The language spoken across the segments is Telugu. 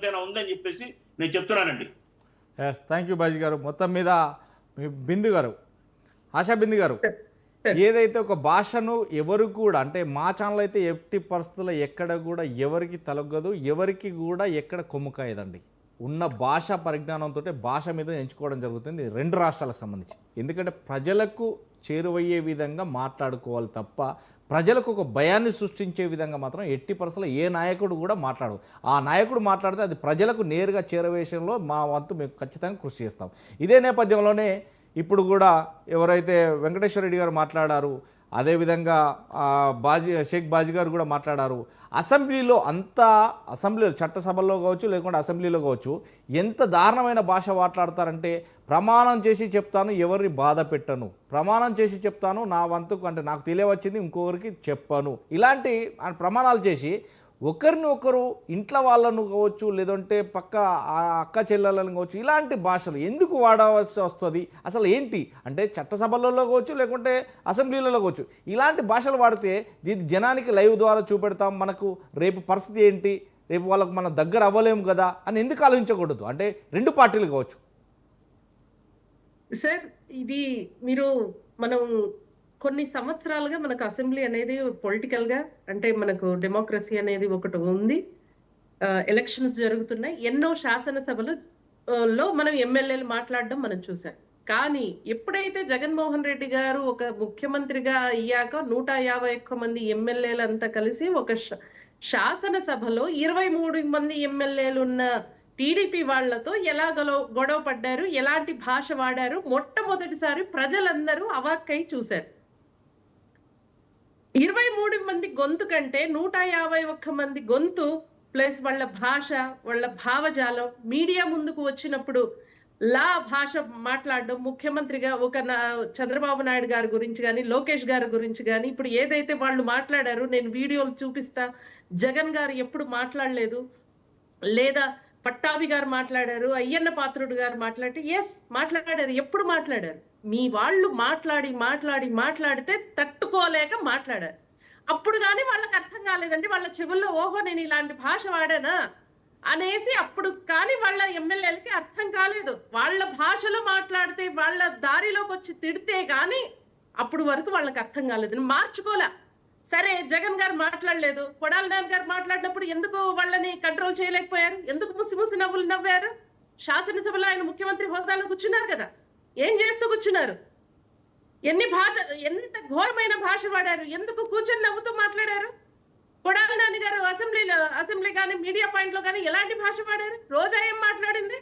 ఎంతైనా ఉందని చెప్పేసి నేను చెప్తున్నానండి. ఎస్ థ్యాంక్ యూ బాజీ గారు. మొత్తం మీద బిందు గారు ఆశా బిందు గారు ఏదైతే ఒక భాషను ఎవరు కూడా అంటే మా ఛానల్ అయితే ఎట్టి పరిస్థితుల్లో ఎక్కడ కూడా ఎవరికి తలగదు ఎవరికి కూడా ఎక్కడ కొమ్ముకాయదండి. ఉన్న భాష పరిజ్ఞానంతో భాష మీద ఎంచుకోవడం జరుగుతుంది రెండు రాష్ట్రాలకు సంబంధించి. ఎందుకంటే ప్రజలకు చేరువయ్యే విధంగా మాట్లాడుకోవాలి తప్ప ప్రజలకు ఒక భయాన్ని సృష్టించే విధంగా మాత్రం ఎట్టి పరిస్థితుల్లో ఏ నాయకుడు కూడా మాట్లాడు ఆ నాయకుడు మాట్లాడితే అది ప్రజలకు నేరుగా చేరవేషంలో మా వంతు మేము ఖచ్చితంగా కృషి చేస్తాం. ఇదే నేపథ్యంలోనే ఇప్పుడు కూడా ఎవరైతే వెంకటేశ్వర రెడ్డి గారు మాట్లాడారు అదేవిధంగా బాజీ షేక్ బాజీ గారు కూడా మాట్లాడారు. అసెంబ్లీలో అంత అసెంబ్లీ చట్టసభల్లో కావచ్చు లేకుంటే అసెంబ్లీలో కావచ్చు ఎంత దారుణమైన భాష మాట్లాడతారంటే ప్రమాణం చేసి చెప్తాను ఎవరిని బాధ పెట్టను. ప్రమాణం చేసి చెప్తాను నా వంతుకు అంటే నాకు తెలియవచ్చింది ఇంకొకరికి చెప్పను. ఇలాంటి ప్రమాణాలు చేసి ఒకరిని ఒకరు ఇంట్లో వాళ్ళను కావచ్చు లేదంటే పక్క ఆ అక్క చెల్లెలను కావచ్చు ఇలాంటి భాషలు ఎందుకు వాడవలసి వస్తుంది? అసలు ఏంటి? అంటే చట్టసభలలో కావచ్చు లేకుంటే అసెంబ్లీలలో కావచ్చు. ఇలాంటి భాషలు వాడితే ఇది జనానికి లైవ్ ద్వారా చూపెడతాం మనకు రేపు పరిస్థితి ఏంటి? రేపు వాళ్ళకు మనం దగ్గర అవ్వలేము కదా? అని ఎందుకు ఆలోచించకూడదు? అంటే రెండు పార్టీలు కావచ్చు. సార్ ఇది మీరు మనం కొన్ని సంవత్సరాలుగా మనకు అసెంబ్లీ అనేది పొలిటికల్గా అంటే మనకు డెమోక్రసీ అనేది ఒకటి ఉంది. ఎలక్షన్స్ జరుగుతున్నాయి. ఎన్నో శాసనసభలు లో మనం ఎమ్మెల్యేలు మాట్లాడడం మనం చూసాం. కానీ ఎప్పుడైతే జగన్మోహన్ రెడ్డి గారు ఒక ముఖ్యమంత్రిగా అయ్యాక నూట యాభై ఒక్క మంది ఎమ్మెల్యేలంతా కలిసి ఒక శాసనసభలో ఇరవై మూడు మంది ఎమ్మెల్యేలు ఉన్న టీడీపీ వాళ్ళతో ఎలా గొడవ గొడవ పడ్డారు ఎలాంటి భాష వాడారు మొట్టమొదటిసారి ప్రజలందరూ అవాక్కై చూశారు. ఇరవై మూడు మంది గొంతు కంటే నూట యాభై ఒక్క మంది గొంతు ప్లస్ వాళ్ళ భాష వాళ్ళ భావజాలం మీడియా ముందుకు వచ్చినప్పుడు లా భాష మాట్లాడడం ముఖ్యమంత్రిగా ఒక చంద్రబాబు నాయుడు గారి గురించి కానీ లోకేష్ గారి గురించి కానీ ఇప్పుడు ఏదైతే వాళ్ళు మాట్లాడారో నేను వీడియోలు చూపిస్తా జగన్ గారు ఎప్పుడు మాట్లాడలేదు లేదా పట్టాభి గారు మాట్లాడారు అయ్యన్న పాత్రుడు గారు మాట్లాడితే ఎస్ మాట్లాడారు. ఎప్పుడు మాట్లాడారు? మీ వాళ్ళు మాట్లాడి మాట్లాడి మాట్లాడితే తట్టుకోలేక మాట్లాడారు. అప్పుడు కానీ వాళ్ళకి అర్థం కాలేదండి. వాళ్ళ చెవుల్లో ఓహో నేను ఇలాంటి భాష వాడానా? అనేసి అప్పుడు కానీ వాళ్ళ ఎమ్మెల్యేలకి అర్థం కాలేదు. వాళ్ళ భాషలో మాట్లాడితే వాళ్ళ దారిలోకి వచ్చి తిడితే కానీ అప్పుడు వరకు వాళ్ళకి అర్థం కాలేదు మార్చుకోలే. సరే జగన్ గారు మాట్లాడలేదు. కొడాల నాన్న గారు మాట్లాడినప్పుడు ఎందుకు వాళ్ళని కంట్రోల్ చేయలేకపోయారు? ఎందుకు ముసి ముసి నవ్వులు నవ్వారు? శాసనసభలో ఆయన ముఖ్యమంత్రి హోదాలో కూర్చున్నారు కదా. ఏం చేస్తూ కూర్చున్నారు? ఎన్ని భాష ఎంత ఘోరమైన భాష వాడారు? ఎందుకు కూర్చొని నవ్వుతూ మాట్లాడారు? కొడాల నాని గారు అసెంబ్లీలో అసెంబ్లీ కానీ మీడియా పాయింట్లో కానీ ఎలాంటి భాష వాడారు? రోజా ఏం మాట్లాడింది?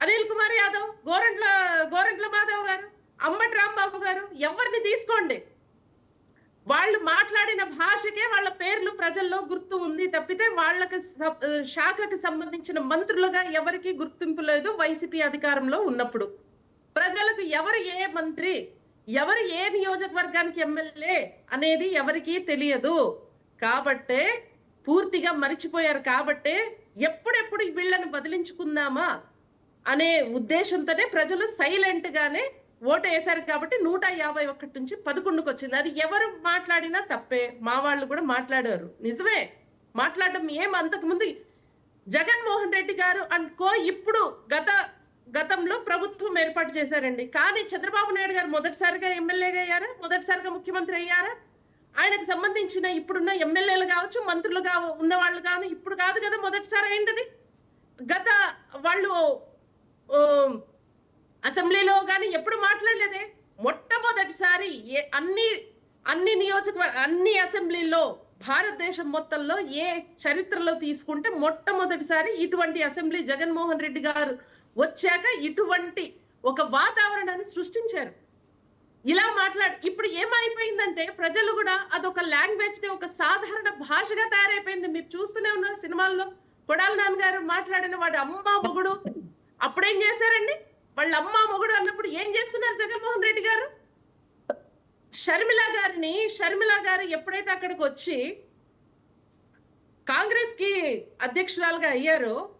అనిల్ కుమార్ యాదవ్ గోరంట్ల గోరంట్ల మాధవ్ గారు అంబటి రాంబాబు గారు ఎవరిని తీసుకోండి? వాళ్ళు మాట్లాడిన భాషకే వాళ్ళ పేర్లు ప్రజల్లో గుర్తు ఉంది తప్పితే వాళ్ళకి శాఖకి సంబంధించిన మంత్రులుగా ఎవరికి గుర్తింపు లేదు వైసీపీ అధికారంలో ఉన్నప్పుడు. ప్రజలకు ఎవరు ఏ మంత్రి ఎవరు ఏ నియోజకవర్గానికి ఎమ్మెల్యే అనేది ఎవరికీ తెలియదు. కాబట్టే పూర్తిగా మరిచిపోయారు కాబట్టే ఎప్పుడెప్పుడు వీళ్ళని బదిలించుకుందామా అనే ఉద్దేశంతోనే ప్రజలు సైలెంట్ గానే ఓటు వేశారు కాబట్టి నూట యాభై ఒకటి నుంచి పదకొండుకు వచ్చింది. అది ఎవరు మాట్లాడినా తప్పే. మా వాళ్ళు కూడా మాట్లాడారు. నిజమే. మాట్లాడడం ఏం అంతకుముందు జగన్మోహన్ రెడ్డి గారు అనుకో ఇప్పుడు గత గతంలో ప్రభుత్వం ఏర్పాటు చేశారండి. కానీ చంద్రబాబు నాయుడు గారు మొదటిసారిగా ఎమ్మెల్యేగా అయ్యారా? మొదటిసారిగా ముఖ్యమంత్రి అయ్యారా? ఆయనకు సంబంధించిన ఇప్పుడున్న ఎమ్మెల్యేలు కావచ్చు మంత్రులు కావు ఉన్న వాళ్ళు కానీ ఇప్పుడు కాదు కదా మొదటిసారి అయింది గత వాళ్ళు అసెంబ్లీలో కానీ ఎప్పుడు మాట్లాడలేదే? మొట్టమొదటిసారి ఏ అన్ని అన్ని నియోజకవర్గ అన్ని అసెంబ్లీలో భారతదేశం మొత్తంలో ఏ చరిత్రలో తీసుకుంటే మొట్టమొదటిసారి ఇటువంటి అసెంబ్లీ జగన్మోహన్ రెడ్డి గారు వచ్చాక ఇటువంటి ఒక వాతావరణాన్ని సృష్టించారు. ఇలా మాట్లాడి ఇప్పుడు ఏమైపోయిందంటే ప్రజలు కూడా అదొక లాంగ్వేజ్ని ఒక సాధారణ భాషగా తయారైపోయింది. మీరు చూస్తూనే ఉన్నారు సినిమాల్లో. కొడాల నాన్నగారు మాట్లాడిన వాడు అమ్మ మొగుడు. అప్పుడేం చేశారండి? వాళ్ళ అమ్మ మొగుడు అన్నప్పుడు ఏం చేస్తున్నారు జగన్మోహన్ రెడ్డి గారు? షర్మిల గారిని షర్మిల గారు ఎప్పుడైతే అక్కడికి వచ్చి కాంగ్రెస్కి అధ్యక్షురాలుగా అయ్యారో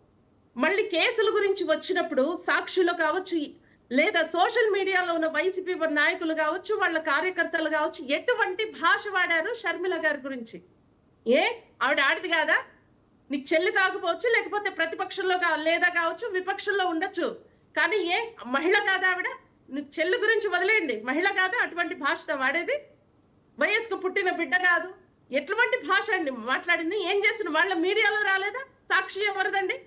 మళ్ళీ కేసుల గురించి వచ్చినప్పుడు సాక్షులు కావచ్చు లేదా సోషల్ మీడియాలో ఉన్న వైసీపీ నాయకులు కావచ్చు వాళ్ళ కార్యకర్తలు కావచ్చు ఎటువంటి భాష వాడారు షర్మిల గారి గురించి? ఏ? ఆవిడ ఆడిది కాదా? నీకు చెల్లి కాకపోవచ్చు లేకపోతే ప్రతిపక్షంలో కా- లేదా కావచ్చు విపక్షంలో ఉండొచ్చు. కానీ ఏ మహిళ కాదా ఆవిడ? నువ్వు చెల్లు గురించి వదిలేయండి. మహిళ కాదా అటువంటి భాష వాడేది. వయస్కు పుట్టిన బిడ్డ కాదు. ఎటువంటి భాష అండి మాట్లాడింది? ఏం చేస్తుంది? వాళ్ళ మీడియాలో రాలేదా? సాక్షి ఎవరిదండి?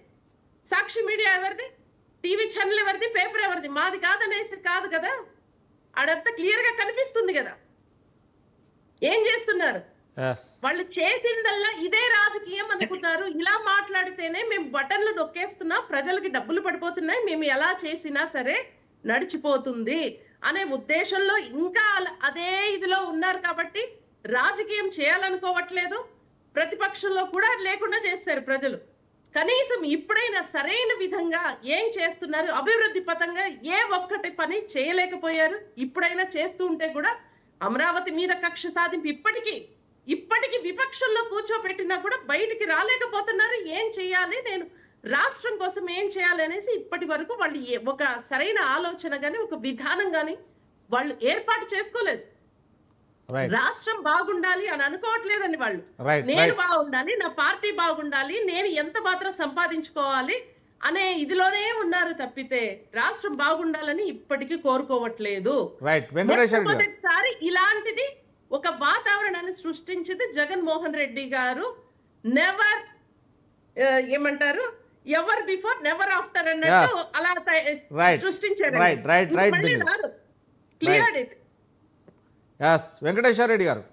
సాక్షి మీడియా ఎవరిది? టీవీ ఛానల్ ఎవరిది? పేపర్ ఎవరిది? మాది కాదనేసి కాదు కదా. ఆడంతా క్లియర్గా కనిపిస్తుంది కదా. ఏం చేస్తున్నారు? వాళ్ళు చేసిందల్లా ఇదే రాజకీయం అనుకున్నారు ఇలా మాట్లాడితేనే మేము బటన్లు నొక్కేస్తున్నా ప్రజలకి డబ్బులు పడిపోతున్నాయి మేము ఎలా చేసినా సరే నడిచిపోతుంది అనే ఉద్దేశంలో ఇంకా అదే ఇదిలో ఉన్నారు కాబట్టి రాజకీయం చేయాలనుకోవట్లేదు. ప్రతిపక్షంలో కూడా లేకుండా చేశారు ప్రజలు. కనీసం ఇప్పుడైనా సరైన విధంగా ఏం చేస్తున్నారు అభివృద్ధి పథంగా ఏ ఒక్కటి పని చేయలేకపోయారు. ఇప్పుడైనా చేస్తూ ఉంటే కూడా అమరావతి మీద కక్ష సాధింపు ఇప్పటికీ ఇప్పటికీ విపక్షంలో కూర్చోబెట్టినా కూడా బయటికి రాలేకపోతున్నారు. ఏం చేయాలి? నేను రాష్ట్రం కోసం ఏం చేయాలి అనేసి ఇప్పటి వరకు వాళ్ళు ఒక సరైన ఆలోచన గాని ఒక విధానం గాని వాళ్ళు ఏర్పాటు చేసుకోలేదు. రాష్ట్రం బాగుండాలి అని అనుకోవట్లేదండి వాళ్ళు. నేను బాగుండాలి నా పార్టీ బాగుండాలి నేను ఎంత మాత్రం సంపాదించుకోవాలి అనే ఇదిలోనే ఉన్నారు తప్పితే రాష్ట్రం బాగుండాలని ఇప్పటికీ కోరుకోవట్లేదు. ఇలాంటిది ఒక వాతావరణాన్ని సృష్టించింది జగన్మోహన్ రెడ్డి గారు. నెవర్ ఏమంటారు? ఎవర్ బిఫోర్ నెవర్ ఆఫ్టర్ అన్నట్టు. అలా. సృష్టించారు. క్లియర్ వెంకటేశ్వర రెడ్డి గారు.